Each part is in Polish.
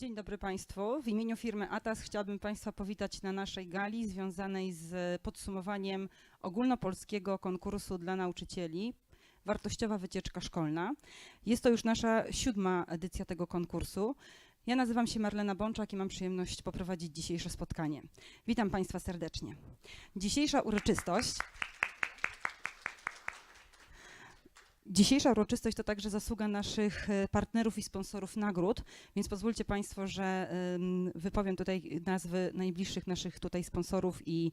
Dzień dobry Państwu. W imieniu firmy ATAS chciałabym Państwa powitać na naszej gali związanej z podsumowaniem ogólnopolskiego konkursu dla nauczycieli Wartościowa Wycieczka Szkolna. Jest to już nasza siódma edycja tego konkursu. Ja nazywam się Marlena Bączak i mam przyjemność poprowadzić dzisiejsze spotkanie. Witam Państwa serdecznie. Dzisiejsza uroczystość Dzisiejsza uroczystość to także zasługa naszych e, partnerów i sponsorów nagród, więc pozwólcie Państwo, że em, wypowiem tutaj nazwy najbliższych naszych tutaj sponsorów i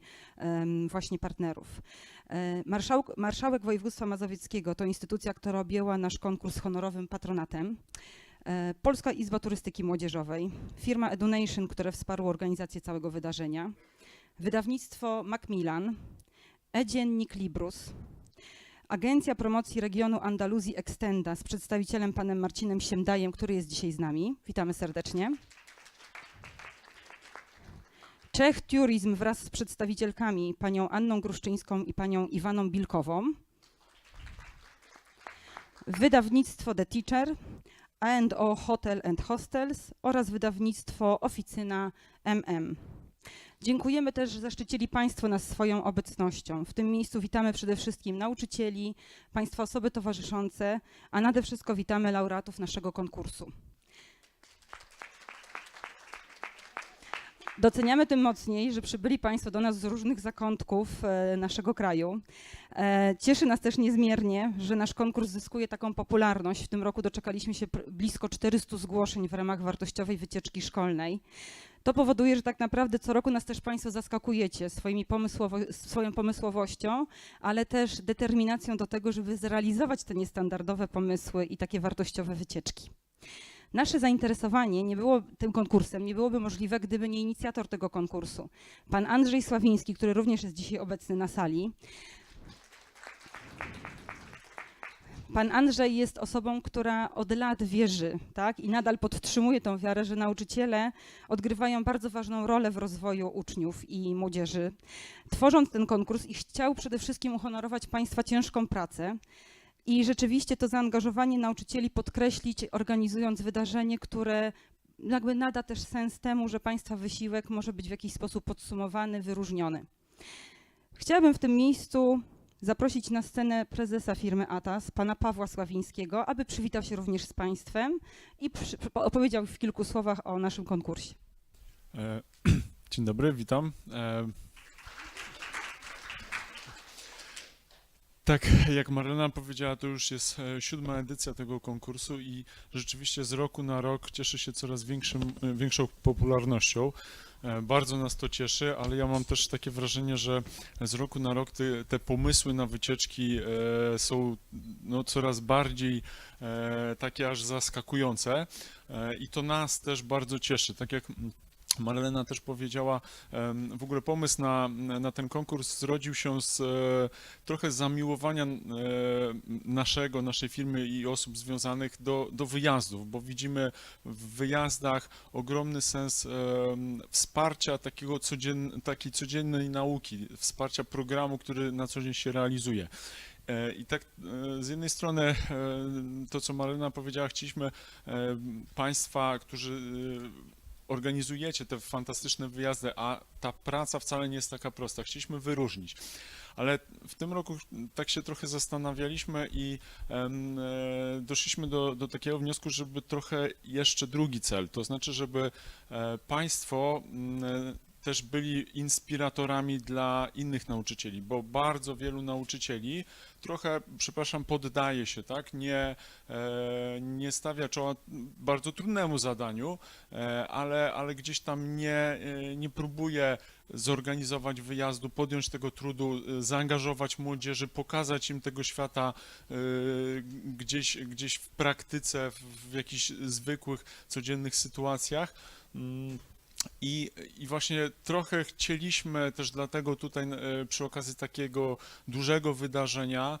właśnie partnerów. E, Marszałk, Marszałek Województwa Mazowieckiego to instytucja, która objęła nasz konkurs honorowym patronatem. E, Polska Izba Turystyki Młodzieżowej, firma Edunation, które wsparło organizację całego wydarzenia, wydawnictwo Macmillan, e-dziennik Librus, Agencja Promocji Regionu Andaluzji Extenda z przedstawicielem panem Marcinem Siemdajem, który jest dzisiaj z nami. Witamy serdecznie. Czech Tourism wraz z przedstawicielkami panią Anną Gruszczyńską i panią Iwaną Bilkową. Wydawnictwo The Teacher, A&O Hotel and Hostels oraz wydawnictwo Oficyna MM. Dziękujemy też, że zaszczycili Państwo nas swoją obecnością. W tym miejscu witamy przede wszystkim nauczycieli, Państwa osoby towarzyszące, a nade wszystko witamy laureatów naszego konkursu. Doceniamy tym mocniej, że przybyli Państwo do nas z różnych zakątków e, naszego kraju. E, cieszy nas też niezmiernie, że nasz konkurs zyskuje taką popularność. W tym roku doczekaliśmy się blisko 400 zgłoszeń w ramach wartościowej wycieczki szkolnej. To powoduje, że tak naprawdę co roku nas też Państwo zaskakujecie swoimi pomysłowo- swoją pomysłowością, ale też determinacją do tego, żeby zrealizować te niestandardowe pomysły i takie wartościowe wycieczki. Nasze zainteresowanie nie było tym konkursem, nie byłoby możliwe, gdyby nie inicjator tego konkursu. Pan Andrzej Sławiński, który również jest dzisiaj obecny na sali. Pan Andrzej jest osobą, która od lat wierzy tak, i nadal podtrzymuje tą wiarę, że nauczyciele odgrywają bardzo ważną rolę w rozwoju uczniów i młodzieży. Tworząc ten konkurs i chciał przede wszystkim uhonorować Państwa ciężką pracę i rzeczywiście to zaangażowanie nauczycieli podkreślić, organizując wydarzenie, które jakby nada też sens temu, że Państwa wysiłek może być w jakiś sposób podsumowany, wyróżniony. Chciałabym w tym miejscu zaprosić na scenę prezesa firmy ATAS, pana Pawła Sławińskiego, aby przywitał się również z Państwem i opowiedział w kilku słowach o naszym konkursie. E, Dzień dobry, witam. E, Tak, jak Marlena powiedziała, to już jest e, siódma edycja tego konkursu i rzeczywiście z roku na rok cieszy się coraz większym, większą popularnością. E, Bardzo nas to cieszy, ale ja mam też takie wrażenie, że z roku na rok te, te pomysły na wycieczki e, są no, coraz bardziej e, takie aż zaskakujące i to nas też bardzo cieszy. Tak jak Marlena też powiedziała, w ogóle pomysł na, na ten konkurs zrodził się z e, trochę zamiłowania e, naszego, naszej firmy i osób związanych do, do wyjazdów, bo widzimy w wyjazdach ogromny sens wsparcia takiego codzien, takiej codziennej nauki, wsparcia programu, który na co dzień się realizuje. E, I tak z jednej strony to, co Marlena powiedziała, chcieliśmy Państwa, którzy organizujecie te fantastyczne wyjazdy, a ta praca wcale nie jest taka prosta. Chcieliśmy wyróżnić. Ale w tym roku tak się trochę zastanawialiśmy i e, doszliśmy do, do takiego wniosku, żeby trochę jeszcze drugi cel, to znaczy, żeby e, Państwo m, e, też byli inspiratorami dla innych nauczycieli, bo bardzo wielu nauczycieli trochę, przepraszam, poddaje się, tak? Nie, e, nie stawia czoła bardzo trudnemu zadaniu, e, ale, ale gdzieś tam nie, e, nie próbuje zorganizować wyjazdu, podjąć tego trudu, zaangażować młodzieży, pokazać im tego świata gdzieś, gdzieś w praktyce, w, w jakichś zwykłych, codziennych sytuacjach. I, I właśnie trochę chcieliśmy też dlatego tutaj e, przy okazji takiego dużego wydarzenia,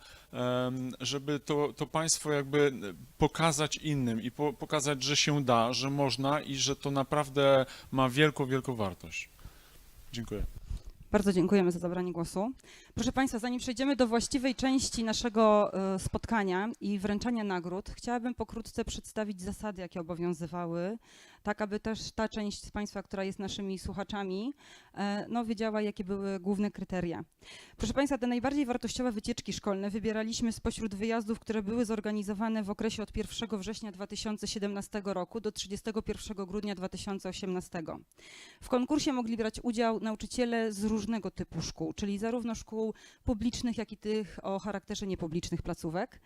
żeby to, to państwo jakby pokazać innym i po, pokazać, że się da, że można i że to naprawdę ma wielką, wielką wartość. Dziękuję. Bardzo dziękujemy za zabranie głosu. Proszę Państwa, zanim przejdziemy do właściwej części naszego e, spotkania i wręczania nagród, chciałabym pokrótce przedstawić zasady, jakie obowiązywały, tak aby też ta część z Państwa, która jest naszymi słuchaczami, e, no, wiedziała, jakie były główne kryteria. Proszę Państwa, te najbardziej wartościowe wycieczki szkolne wybieraliśmy spośród wyjazdów, które były zorganizowane w okresie od 1 września 2017 roku do 31 grudnia 2018. W konkursie mogli brać udział nauczyciele z różnego typu szkół, czyli zarówno szkół publicznych, jak i tych o charakterze niepublicznych placówek.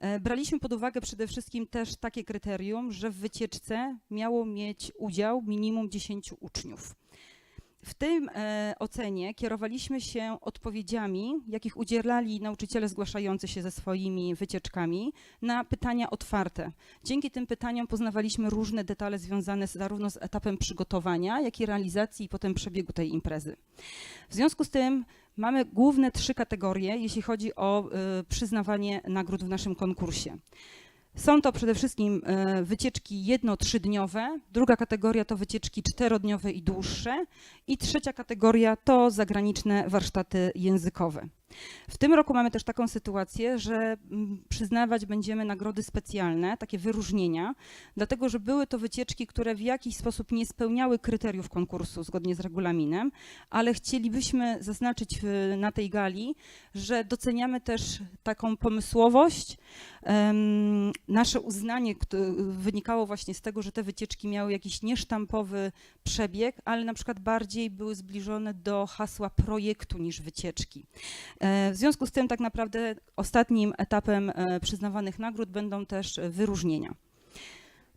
E, Braliśmy pod uwagę przede wszystkim też takie kryterium, że w wycieczce miało mieć udział minimum 10 uczniów. W tym e, ocenie kierowaliśmy się odpowiedziami, jakich udzielali nauczyciele zgłaszający się ze swoimi wycieczkami na pytania otwarte. Dzięki tym pytaniom poznawaliśmy różne detale związane z, zarówno z etapem przygotowania, jak i realizacji i potem przebiegu tej imprezy. W związku z tym mamy główne trzy kategorie, jeśli chodzi o y, przyznawanie nagród w naszym konkursie. Są to przede wszystkim y, wycieczki jedno-trzydniowe, druga kategoria to wycieczki czterodniowe i dłuższe i trzecia kategoria to zagraniczne warsztaty językowe. W tym roku mamy też taką sytuację, że mm, przyznawać będziemy nagrody specjalne, takie wyróżnienia, dlatego że były to wycieczki, które w jakiś sposób nie spełniały kryteriów konkursu zgodnie z regulaminem, ale chcielibyśmy zaznaczyć w- na tej gali, że doceniamy też taką pomysłowość, nasze uznanie wynikało właśnie z tego, że te wycieczki miały jakiś niesztampowy przebieg, ale na przykład bardziej były zbliżone do hasła projektu niż wycieczki. E, W związku z tym tak naprawdę ostatnim etapem e, przyznawanych nagród będą też wyróżnienia.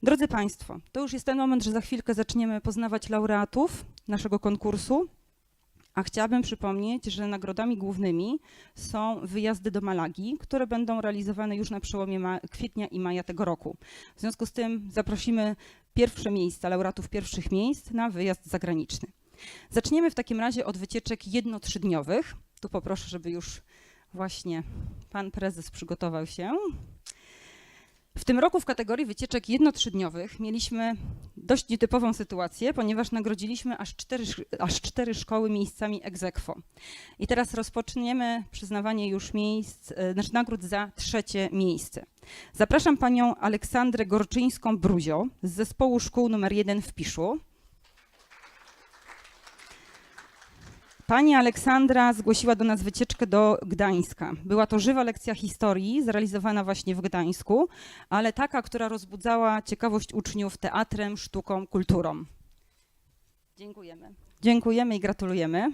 Drodzy Państwo, to już jest ten moment, że za chwilkę zaczniemy poznawać laureatów naszego konkursu, a chciałabym przypomnieć, że nagrodami głównymi są wyjazdy do Malagi, które będą realizowane już na przełomie kwietnia i maja tego roku. W związku z tym zaprosimy pierwsze miejsca, laureatów pierwszych miejsc na wyjazd zagraniczny. Zaczniemy w takim razie od wycieczek jedno-trzydniowych. Tu poproszę, żeby już właśnie pan prezes przygotował się. W tym roku w kategorii wycieczek jedno-trzydniowych mieliśmy dość nietypową sytuację, ponieważ nagrodziliśmy aż cztery, aż cztery szkoły miejscami ex aequo. I teraz rozpoczniemy przyznawanie już miejsc, e, znaczy nagród za trzecie miejsce. Zapraszam panią Aleksandrę Gorczyńską-Bruzio z zespołu szkół numer 1 w Piszu. Pani Aleksandra zgłosiła do nas wycieczkę do Gdańska. Była to żywa lekcja historii, zrealizowana właśnie w Gdańsku, ale taka, która rozbudzała ciekawość uczniów teatrem, sztuką, kulturą. Dziękujemy. Dziękujemy i gratulujemy.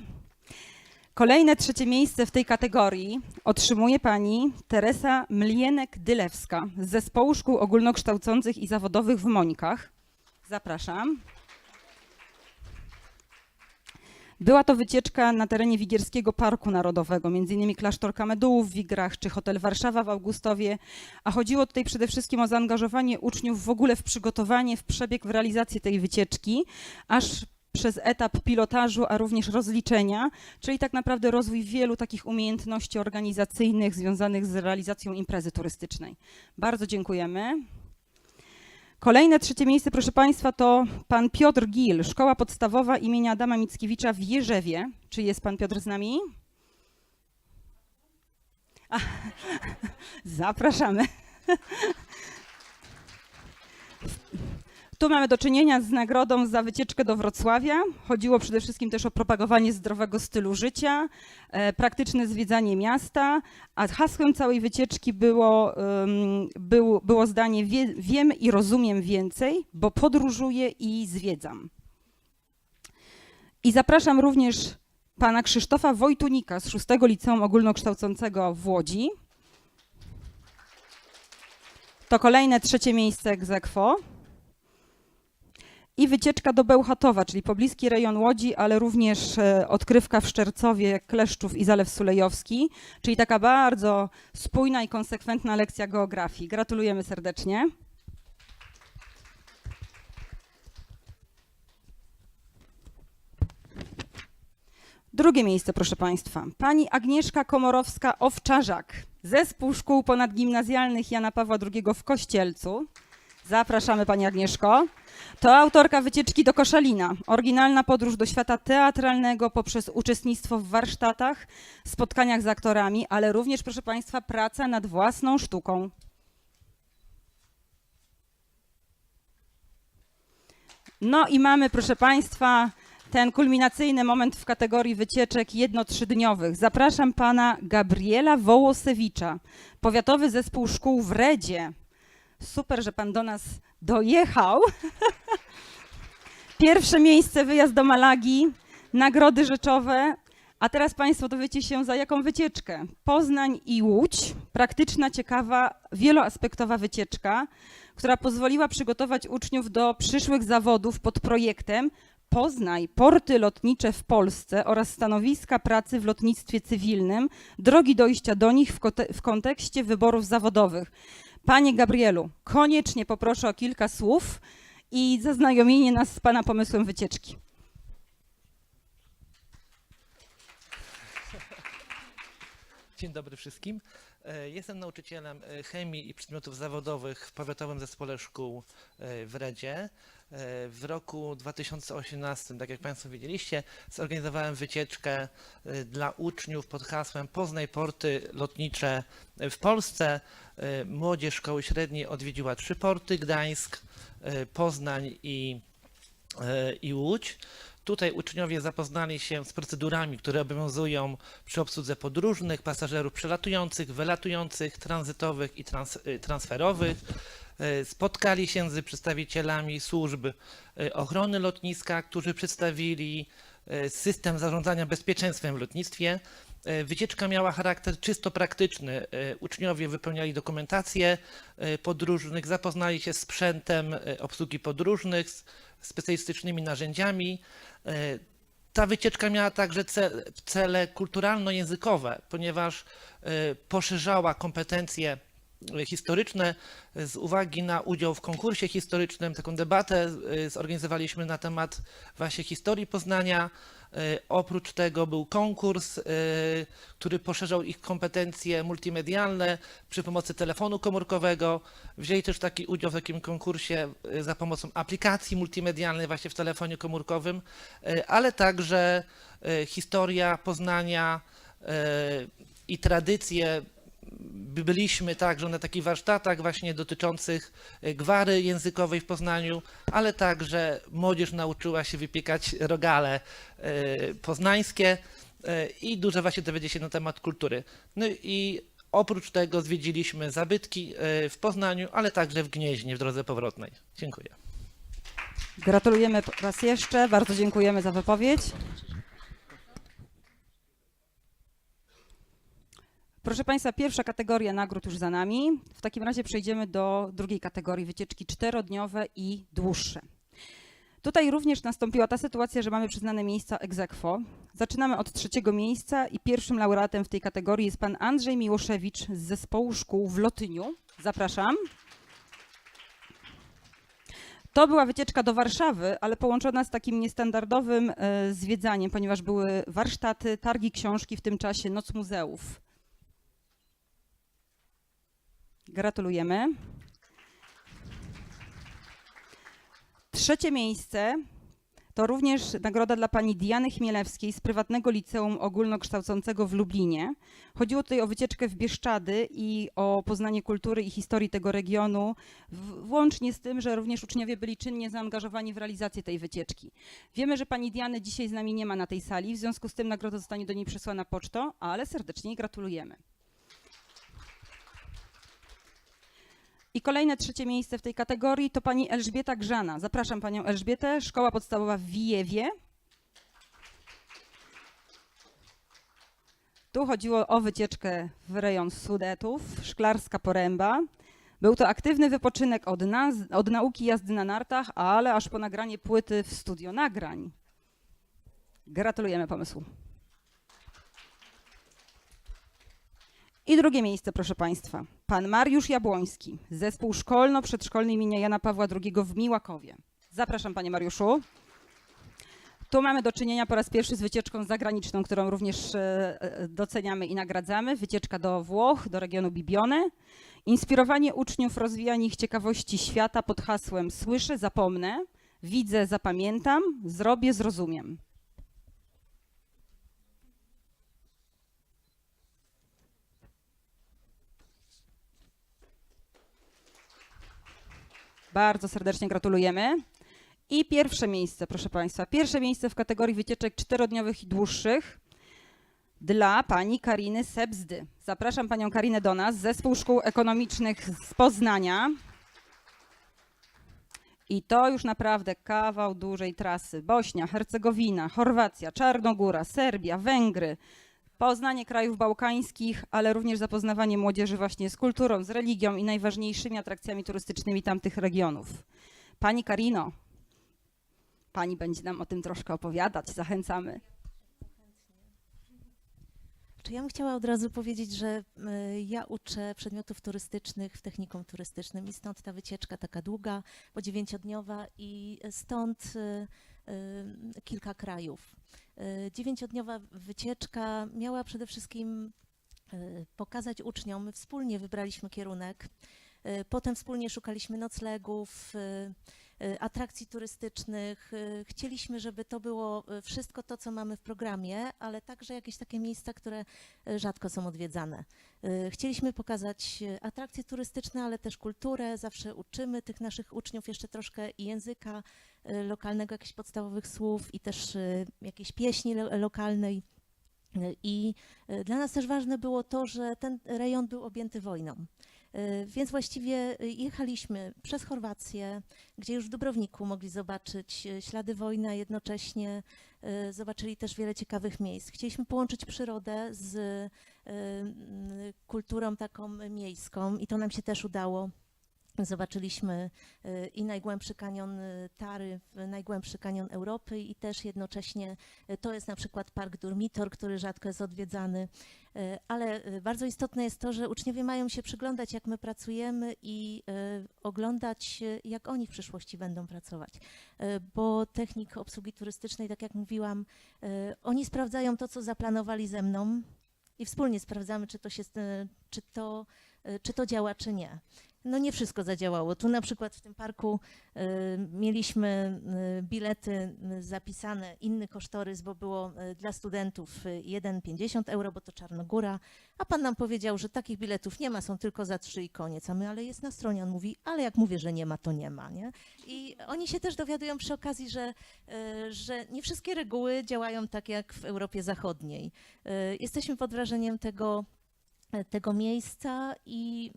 Kolejne trzecie miejsce w tej kategorii otrzymuje pani Teresa Mlienek-Dylewska z Zespołu Szkół Ogólnokształcących i Zawodowych w Mońkach. Zapraszam. Była to wycieczka na terenie Wigierskiego Parku Narodowego, m.in. klasztor Kamedułów w Wigrach czy hotel Warszawa w Augustowie, a chodziło tutaj przede wszystkim o zaangażowanie uczniów w ogóle w przygotowanie, w przebieg, w realizację tej wycieczki, aż przez etap pilotażu, a również rozliczenia, czyli tak naprawdę rozwój wielu takich umiejętności organizacyjnych związanych z realizacją imprezy turystycznej. Bardzo dziękujemy. Kolejne trzecie miejsce, proszę Państwa, to pan Piotr Gil, Szkoła Podstawowa imienia Adama Mickiewicza w Jerzewie. Czy jest pan Piotr z nami? A, zapraszamy. Tu mamy do czynienia z nagrodą za wycieczkę do Wrocławia. Chodziło przede wszystkim też o propagowanie zdrowego stylu życia, e, praktyczne zwiedzanie miasta, a hasłem całej wycieczki było, ym, był, było zdanie wie, wiem i rozumiem więcej, bo podróżuję i zwiedzam. I zapraszam również pana Krzysztofa Wojtunika z 6 Liceum Ogólnokształcącego w Łodzi. To kolejne trzecie miejsce ex aequo. I wycieczka do Bełchatowa, czyli pobliski rejon Łodzi, ale również e, odkrywka w Szczercowie, Kleszczów i Zalew Sulejowski, czyli taka bardzo spójna i konsekwentna lekcja geografii. Gratulujemy serdecznie. Drugie miejsce, proszę Państwa. Pani Agnieszka Komorowska-Owczarzak, Zespół Szkół Ponadgimnazjalnych Jana Pawła II w Kościelcu. Zapraszamy Pani Agnieszko. To autorka wycieczki do Koszalina. Oryginalna podróż do świata teatralnego poprzez uczestnictwo w warsztatach, spotkaniach z aktorami, ale również, proszę Państwa, praca nad własną sztuką. No i mamy, proszę Państwa, ten kulminacyjny moment w kategorii wycieczek jedno-trzydniowych. Zapraszam Pana Gabriela Wołosewicza, Powiatowy Zespół Szkół w Redzie. Super, że Pan do nas dojechał. Pierwsze miejsce, wyjazd do Malagi, nagrody rzeczowe. A teraz Państwo dowiecie się za jaką wycieczkę. Poznań i Łódź. Praktyczna, ciekawa, wieloaspektowa wycieczka, która pozwoliła przygotować uczniów do przyszłych zawodów pod projektem Poznaj porty lotnicze w Polsce oraz stanowiska pracy w lotnictwie cywilnym, drogi dojścia do nich w, w kontekście wyborów zawodowych. Panie Gabrielu, koniecznie poproszę o kilka słów i zaznajomienie nas z Pana pomysłem wycieczki. Dzień dobry wszystkim. E, Jestem nauczycielem e, chemii i przedmiotów zawodowych w Powiatowym Zespole Szkół e, w Redzie. E, W roku 2018, tak jak Państwo wiedzieliście, zorganizowałem wycieczkę e, dla uczniów pod hasłem Poznaj porty lotnicze w Polsce. E, Młodzież szkoły średniej odwiedziła trzy porty, Gdańsk, Poznań i, i Łódź. Tutaj uczniowie zapoznali się z procedurami, które obowiązują przy obsłudze podróżnych, pasażerów przelatujących, wylatujących, tranzytowych i trans, y, transferowych. Y, Spotkali się z przedstawicielami służb y, ochrony lotniska, którzy przedstawili y, system zarządzania bezpieczeństwem w lotnictwie. Wycieczka miała charakter czysto praktyczny. Uczniowie wypełniali dokumentację podróżnych, zapoznali się z sprzętem obsługi podróżnych, z specjalistycznymi narzędziami. E, Ta wycieczka miała także ce- cele kulturalno-językowe, ponieważ e, poszerzała kompetencje e, historyczne z uwagi na udział w konkursie historycznym. Taką debatę e, zorganizowaliśmy na temat właśnie historii Poznania. E, Oprócz tego był konkurs, e, który poszerzał ich kompetencje multimedialne przy pomocy telefonu komórkowego. Wzięli też taki udział w takim konkursie za pomocą aplikacji multimedialnej właśnie w telefonie komórkowym, ale także historia Poznania i tradycje. By- Byliśmy także na takich warsztatach właśnie dotyczących e, gwary językowej w Poznaniu, ale także młodzież nauczyła się wypiekać rogale e, poznańskie e, i dużo właśnie dowiedzie się na temat kultury. No i oprócz tego zwiedziliśmy zabytki w Poznaniu, ale także w Gnieźnie w drodze powrotnej. Dziękuję. Gratulujemy raz jeszcze, bardzo dziękujemy za wypowiedź. Proszę Państwa, pierwsza kategoria nagród już za nami. W takim razie przejdziemy do drugiej kategorii wycieczki czterodniowe i dłuższe. Tutaj również nastąpiła ta sytuacja, że mamy przyznane miejsca ex aequo. Zaczynamy od trzeciego miejsca i pierwszym laureatem w tej kategorii jest pan Andrzej Miłoszewicz z zespołu szkół w Lotyniu. Zapraszam. To była wycieczka do Warszawy, ale połączona z takim niestandardowym e, zwiedzaniem, ponieważ były warsztaty, targi książki, w tym czasie Noc Muzeów. Gratulujemy. Trzecie miejsce to również nagroda dla pani Diany Chmielewskiej z prywatnego liceum ogólnokształcącego w Lublinie. Chodziło tutaj o wycieczkę w Bieszczady i o poznanie kultury i historii tego regionu, włącznie z tym, że również uczniowie byli czynnie zaangażowani w realizację tej wycieczki. Wiemy, że pani Diany dzisiaj z nami nie ma na tej sali, w związku z tym nagroda zostanie do niej przesłana pocztą, ale serdecznie gratulujemy. I kolejne trzecie miejsce w tej kategorii to pani Elżbieta Grzana. Zapraszam panią Elżbietę, szkoła podstawowa w Wijewie. Tu chodziło o wycieczkę w rejon Sudetów, Szklarska Poręba. Był to aktywny wypoczynek od, od nauki jazdy na nartach, ale aż po nagranie płyty w studio nagrań. Gratulujemy pomysłu. I drugie miejsce, proszę Państwa. Pan Mariusz Jabłoński, zespół szkolno-przedszkolny imienia Jana Pawła II w Miłakowie. Zapraszam, Panie Mariuszu. Tu mamy do czynienia po raz pierwszy z wycieczką zagraniczną, którą również e, e, doceniamy i nagradzamy. Wycieczka do Włoch, do regionu Bibione. Inspirowanie uczniów, rozwijanie ich ciekawości świata pod hasłem Słyszę, zapomnę, widzę, zapamiętam, zrobię, zrozumiem. Bardzo serdecznie gratulujemy. I pierwsze miejsce, proszę Państwa. Pierwsze miejsce w kategorii wycieczek czterodniowych i dłuższych dla pani Kariny Sebzdy. Zapraszam panią Karinę do nas, Zespół Szkół Ekonomicznych z Poznania. I to już naprawdę kawał dużej trasy. Bośnia, Hercegowina, Chorwacja, Czarnogóra, Serbia, Węgry. Poznanie krajów bałkańskich, ale również zapoznawanie młodzieży właśnie z kulturą, z religią i najważniejszymi atrakcjami turystycznymi tamtych regionów. Pani Karino, pani będzie nam o tym troszkę opowiadać. Zachęcamy. Czy ja bym chciała od razu powiedzieć, że y, ja uczę przedmiotów turystycznych w technikum turystycznym i stąd ta wycieczka taka długa, bo dziewięciodniowa i stąd y, y, kilka krajów. Y, Dziewięciodniowa wycieczka miała przede wszystkim y, pokazać uczniom, my wspólnie wybraliśmy kierunek, y, potem wspólnie szukaliśmy noclegów, atrakcji turystycznych. Chcieliśmy, żeby to było wszystko to, co mamy w programie, ale także jakieś takie miejsca, które rzadko są odwiedzane. Chcieliśmy pokazać atrakcje turystyczne, ale też kulturę. Zawsze uczymy tych naszych uczniów jeszcze troszkę języka lokalnego, jakichś podstawowych słów i też y, jakiejś pieśni lo- lokalnej. Y, I y, dla nas też ważne było to, że ten rejon był objęty wojną. Y, Więc właściwie y, jechaliśmy przez Chorwację, gdzie już w Dubrowniku mogli zobaczyć y, ślady wojny, a jednocześnie y, zobaczyli też wiele ciekawych miejsc. Chcieliśmy połączyć przyrodę z y, y, kulturą taką miejską i to nam się też udało. Zobaczyliśmy y, i najgłębszy kanion y, Tary, najgłębszy kanion Europy i też jednocześnie y, to jest na przykład Park Durmitor, który rzadko jest odwiedzany. Ale bardzo istotne jest to, że uczniowie mają się przyglądać, jak my pracujemy i oglądać, jak oni w przyszłości będą pracować. Bo technik obsługi turystycznej, tak jak mówiłam, oni sprawdzają to, co zaplanowali ze mną i wspólnie sprawdzamy, czy to, się, czy to, czy to działa, czy nie. No nie wszystko zadziałało. Tu na przykład w tym parku y, mieliśmy y, bilety y, zapisane, inny kosztorys, bo było y, dla studentów y, 1,50 euro, bo to Czarnogóra, a pan nam powiedział, że takich biletów nie ma, są tylko za trzy i koniec. A my, ale jest na stronie. On mówi, ale jak mówię, że nie ma, to nie ma. Nie? I oni się też dowiadują przy okazji, że, y, że nie wszystkie reguły działają tak jak w Europie Zachodniej. Y, Jesteśmy pod wrażeniem tego, tego miejsca i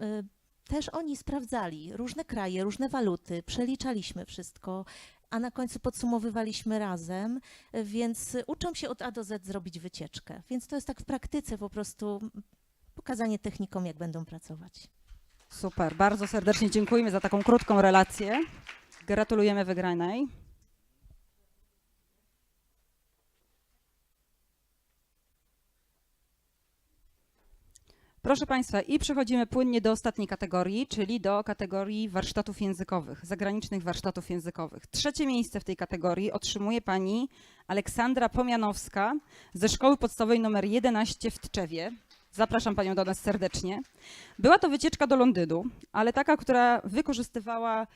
też oni sprawdzali różne kraje, różne waluty, przeliczaliśmy wszystko, a na końcu podsumowywaliśmy razem, więc uczą się od A do Z zrobić wycieczkę. Więc to jest tak w praktyce po prostu pokazanie technikom, jak będą pracować. Super, bardzo serdecznie dziękujemy za taką krótką relację. Gratulujemy wygranej. Proszę Państwa, i przechodzimy płynnie do ostatniej kategorii, czyli do kategorii warsztatów językowych, zagranicznych warsztatów językowych. Trzecie miejsce w tej kategorii otrzymuje pani Aleksandra Pomianowska ze Szkoły Podstawowej nr 11 w Tczewie. Zapraszam panią do nas serdecznie. Była to wycieczka do Londynu, ale taka, która wykorzystywała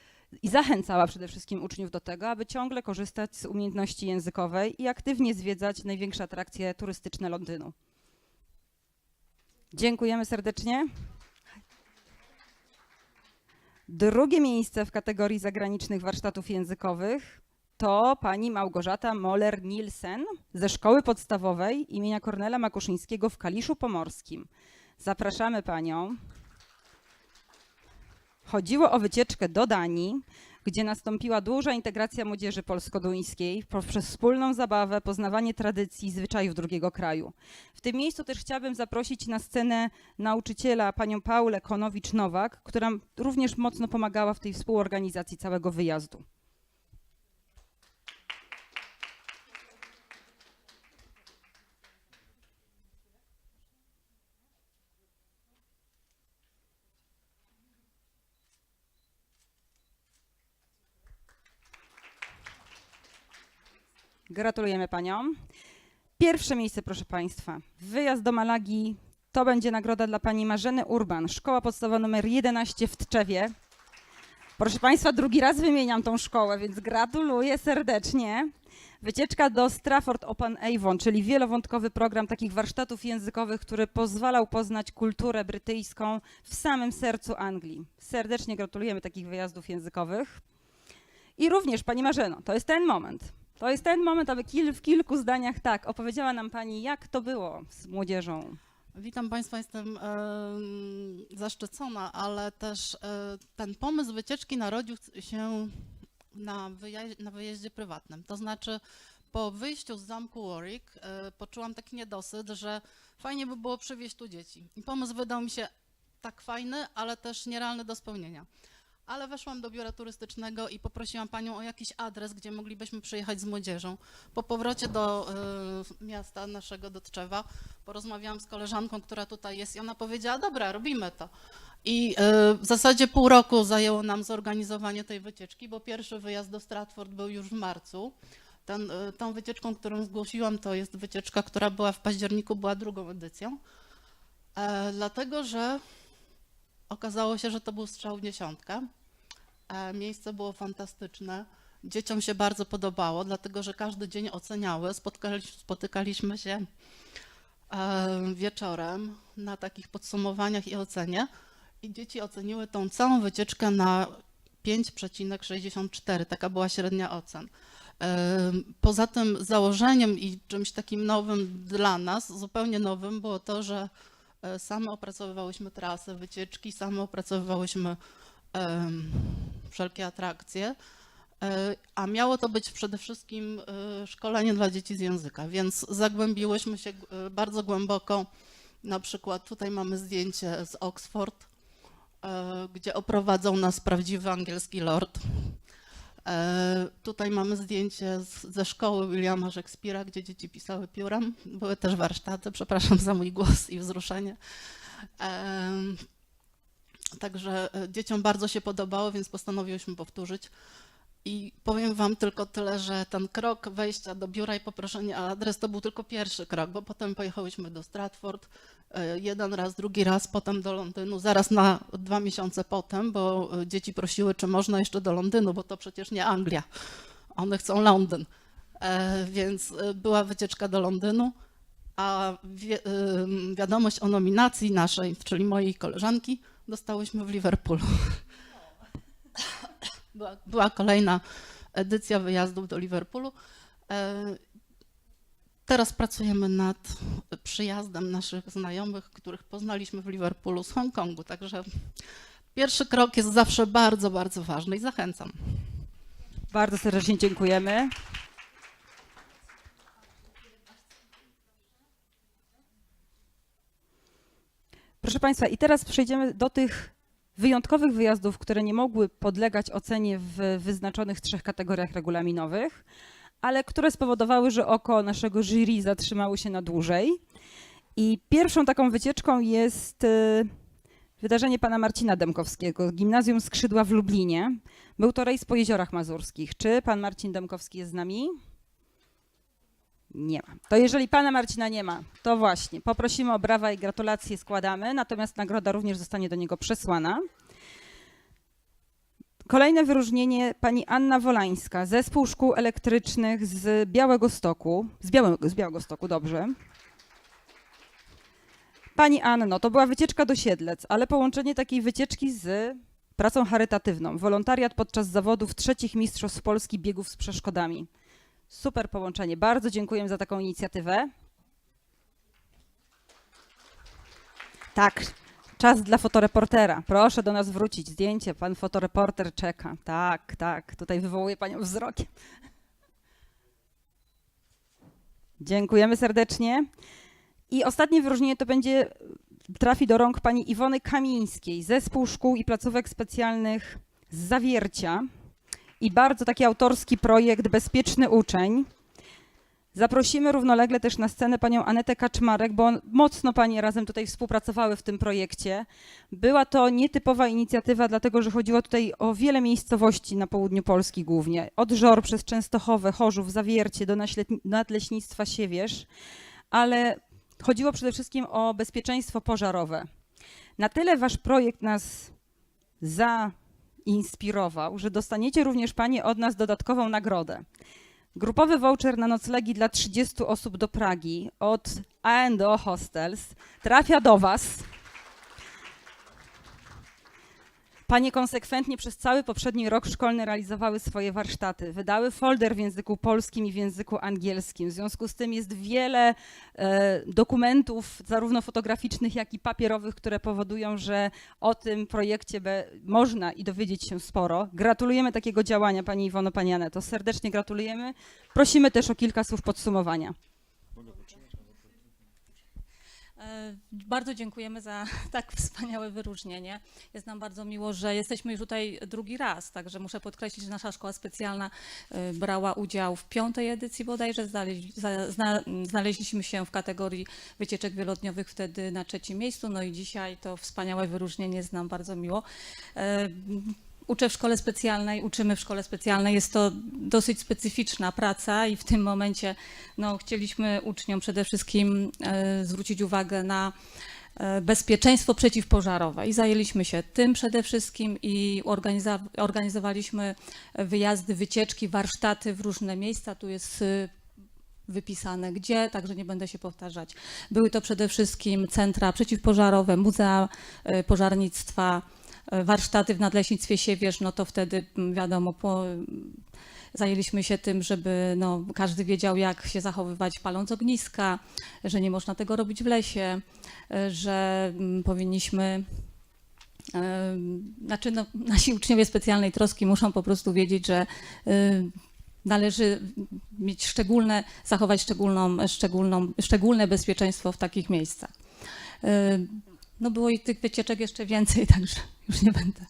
i zachęcała przede wszystkim uczniów do tego, aby ciągle korzystać z umiejętności językowej i aktywnie zwiedzać największe atrakcje turystyczne Londynu. Dziękujemy serdecznie. Drugie miejsce w kategorii zagranicznych warsztatów językowych to pani Małgorzata Moller-Nielsen ze Szkoły Podstawowej imienia Kornela Makuszyńskiego w Kaliszu Pomorskim. Zapraszamy panią. Chodziło o wycieczkę do Danii, gdzie nastąpiła duża integracja młodzieży polsko-duńskiej poprzez wspólną zabawę, poznawanie tradycji i zwyczajów drugiego kraju. W tym miejscu też chciałabym zaprosić na scenę nauczyciela, panią Paulę Konowicz-Nowak, która również mocno pomagała w tej współorganizacji całego wyjazdu. Gratulujemy paniom. Pierwsze miejsce, proszę państwa. Wyjazd do Malagi to będzie nagroda dla pani Marzeny Urban, szkoła podstawowa numer 11 w Tczewie. Proszę Państwa, drugi raz wymieniam tą szkołę, więc gratuluję serdecznie. Wycieczka do Stratford Upon Avon, czyli wielowątkowy program takich warsztatów językowych, który pozwalał poznać kulturę brytyjską w samym sercu Anglii. Serdecznie gratulujemy takich wyjazdów językowych. I również, Pani Marzeno, to jest ten moment. To jest ten moment, aby kil, w kilku zdaniach tak opowiedziała nam Pani, jak to było z młodzieżą. Witam Państwa, jestem em, zaszczycona, ale też e, ten pomysł wycieczki narodził się na, wyja- na wyjeździe prywatnym. To znaczy, po wyjściu z zamku Warwick e, poczułam taki niedosyt, że fajnie by było przywieźć tu dzieci. I pomysł wydał mi się tak fajny, ale też nierealny do spełnienia. Ale weszłam do biura turystycznego i poprosiłam panią o jakiś adres, gdzie moglibyśmy przyjechać z młodzieżą. Po powrocie do e, miasta naszego, do Tczewa, porozmawiałam z koleżanką, która tutaj jest i ona powiedziała, dobra, robimy to. I e, w zasadzie pół roku zajęło nam zorganizowanie tej wycieczki, bo pierwszy wyjazd do Stratford był już w marcu. Ten, e, tą wycieczką, którą zgłosiłam, to jest wycieczka, która była w październiku, była drugą edycją. E, dlatego, że okazało się, że to był strzał w dziesiątkę. E, miejsce było fantastyczne. Dzieciom się bardzo podobało, dlatego że każdy dzień oceniały. Spotykaliśmy się e, wieczorem na takich podsumowaniach i ocenie. I dzieci oceniły tą całą wycieczkę na 5,64. Taka była średnia ocen. E, Poza tym założeniem i czymś takim nowym dla nas, zupełnie nowym, było to, że same opracowywałyśmy trasy wycieczki, same opracowywałyśmy wszelkie atrakcje. E, A miało to być przede wszystkim e, szkolenie dla dzieci z języka, więc zagłębiłyśmy się e, bardzo głęboko. Na przykład tutaj mamy zdjęcie z Oxford, gdzie oprowadzał nas prawdziwy angielski lord. Tutaj mamy zdjęcie ze szkoły Williama Shakespeare'a, gdzie dzieci pisały piórem. Były też warsztaty, przepraszam za mój głos i wzruszenie. Także e, dzieciom bardzo się podobało, więc postanowiłyśmy powtórzyć. I powiem Wam tylko tyle, że ten krok wejścia do biura i poproszenia o adres to był tylko pierwszy krok, bo potem pojechałyśmy do Stratford e, jeden raz, drugi raz, potem do Londynu, zaraz na dwa miesiące potem, bo e, dzieci prosiły, czy można jeszcze do Londynu, bo to przecież nie Anglia. One chcą Londyn. Więc była wycieczka do Londynu, a wiadomość o nominacji naszej, czyli mojej koleżanki, dostałyśmy w Liverpoolu. Była, była kolejna edycja wyjazdów do Liverpoolu. E, Teraz pracujemy nad przyjazdem naszych znajomych, których poznaliśmy w Liverpoolu z Hongkongu. Także pierwszy krok jest zawsze bardzo, bardzo ważny i zachęcam. Bardzo serdecznie dziękujemy. Proszę Państwa, i teraz przejdziemy do tych wyjątkowych wyjazdów, które nie mogły podlegać ocenie w wyznaczonych trzech kategoriach regulaminowych, ale które spowodowały, że oko naszego jury zatrzymało się na dłużej. I pierwszą taką wycieczką jest y, wydarzenie pana Marcina Demkowskiego, Gimnazjum Skrzydła w Lublinie. Był to rejs po jeziorach mazurskich. Czy pan Marcin Demkowski jest z nami? Nie ma. To jeżeli pana Marcina nie ma, to właśnie poprosimy o brawa i gratulacje składamy, natomiast nagroda również zostanie do niego przesłana. Kolejne wyróżnienie pani Anna Wolańska, Zespół Szkół Elektrycznych z Białego Stoku, z Białego, z Białego Stoku, dobrze. Pani Anno, to była wycieczka do Siedlec, ale połączenie takiej wycieczki z pracą charytatywną. Wolontariat podczas zawodów trzecich mistrzostw Polski biegów z przeszkodami. Super połączenie. Bardzo dziękuję za taką inicjatywę. Tak, czas dla fotoreportera. Proszę do nas wrócić. Zdjęcie. Pan fotoreporter czeka. Tak, tak. Tutaj wywołuje panią wzrokiem. Dziękujemy serdecznie. I ostatnie wyróżnienie to będzie trafi do rąk pani Iwony Kamińskiej, Zespół Szkół i Placówek Specjalnych z Zawiercia i bardzo taki autorski projekt Bezpieczny Uczeń. Zaprosimy równolegle też na scenę panią Anetę Kaczmarek, bo mocno panie razem tutaj współpracowały w tym projekcie. Była to nietypowa inicjatywa, dlatego że chodziło tutaj o wiele miejscowości na południu Polski głównie. Od Żor przez Częstochowę, Chorzów, Zawiercie do nadleśnictwa Siewierz, ale chodziło przede wszystkim o bezpieczeństwo pożarowe. Na tyle wasz projekt nas zainspirował, że dostaniecie również panie od nas dodatkową nagrodę. Grupowy voucher na noclegi dla 30 osób do Pragi od A&O Hostels trafia do was. Panie konsekwentnie przez cały poprzedni rok szkolny realizowały swoje warsztaty. Wydały folder w języku polskim i w języku angielskim. W związku z tym jest wiele e, dokumentów, zarówno fotograficznych, jak i papierowych, które powodują, że o tym projekcie be, można i dowiedzieć się sporo. Gratulujemy takiego działania, Pani Iwono, Pani Aneto. Serdecznie gratulujemy. Prosimy też o kilka słów podsumowania. E, Bardzo dziękujemy za tak wspaniałe wyróżnienie. Jest nam bardzo miło, że jesteśmy już tutaj drugi raz, także muszę podkreślić, że nasza szkoła specjalna e, brała udział w piątej edycji bodajże. Znaleźliśmy się w kategorii wycieczek wielodniowych wtedy na trzecim miejscu, no i dzisiaj to wspaniałe wyróżnienie jest nam bardzo miło. Uczę w szkole specjalnej, uczymy w szkole specjalnej. Jest to dosyć specyficzna praca i w tym momencie no, chcieliśmy uczniom przede wszystkim e, zwrócić uwagę na e, bezpieczeństwo przeciwpożarowe i zajęliśmy się tym przede wszystkim i organizowaliśmy wyjazdy, wycieczki, warsztaty w różne miejsca. Tu jest y, wypisane gdzie, także nie będę się powtarzać. Były to przede wszystkim centra przeciwpożarowe, muzea e, pożarnictwa, warsztaty w Nadleśnictwie Siewierz, no to wtedy m, wiadomo, po, zajęliśmy się tym, żeby no, każdy wiedział, jak się zachowywać paląc ogniska, że nie można tego robić w lesie, e, że mm, powinniśmy. e, Znaczy, no, nasi uczniowie specjalnej troski muszą po prostu wiedzieć, że e, należy mieć szczególne, zachować szczególną, szczególną, szczególne bezpieczeństwo w takich miejscach. No było i tych wycieczek jeszcze więcej, także już nie będę.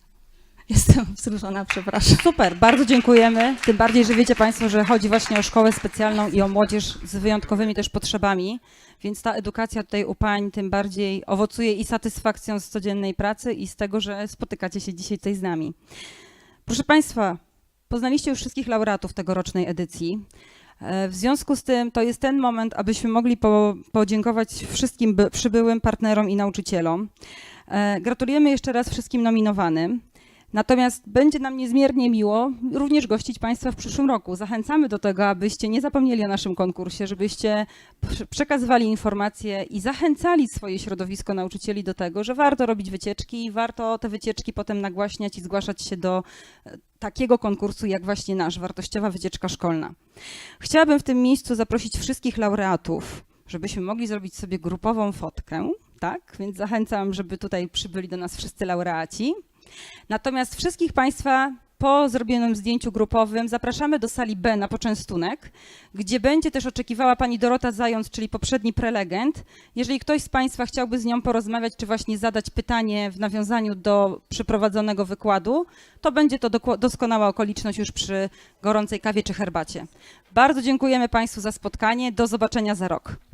Jestem wzruszona, przepraszam. Super, bardzo dziękujemy. Tym bardziej, że wiecie Państwo, że chodzi właśnie o szkołę specjalną i o młodzież z wyjątkowymi też potrzebami, więc ta edukacja tutaj u pań tym bardziej owocuje i satysfakcją z codziennej pracy i z tego, że spotykacie się dzisiaj tutaj z nami. Proszę Państwa, poznaliście już wszystkich laureatów tegorocznej edycji. E, W związku z tym to jest ten moment, abyśmy mogli po, podziękować wszystkim by, przybyłym partnerom i nauczycielom. E, Gratulujemy jeszcze raz wszystkim nominowanym. Natomiast będzie nam niezmiernie miło również gościć Państwa w przyszłym roku. Zachęcamy do tego, abyście nie zapomnieli o naszym konkursie, żebyście prze- przekazywali informacje i zachęcali swoje środowisko nauczycieli do tego, że warto robić wycieczki i warto te wycieczki potem nagłaśniać i zgłaszać się do e, takiego konkursu jak właśnie nasz, Wartościowa Wycieczka Szkolna. Chciałabym w tym miejscu zaprosić wszystkich laureatów, żebyśmy mogli zrobić sobie grupową fotkę, tak? Więc zachęcam, żeby tutaj przybyli do nas wszyscy laureaci. Natomiast wszystkich Państwa po zrobionym zdjęciu grupowym zapraszamy do sali B na poczęstunek, gdzie będzie też oczekiwała pani Dorota Zając, czyli poprzedni prelegent. Jeżeli ktoś z Państwa chciałby z nią porozmawiać, czy właśnie zadać pytanie w nawiązaniu do przeprowadzonego wykładu, to będzie to doskonała okoliczność już przy gorącej kawie czy herbacie. Bardzo dziękujemy Państwu za spotkanie. Do zobaczenia za rok.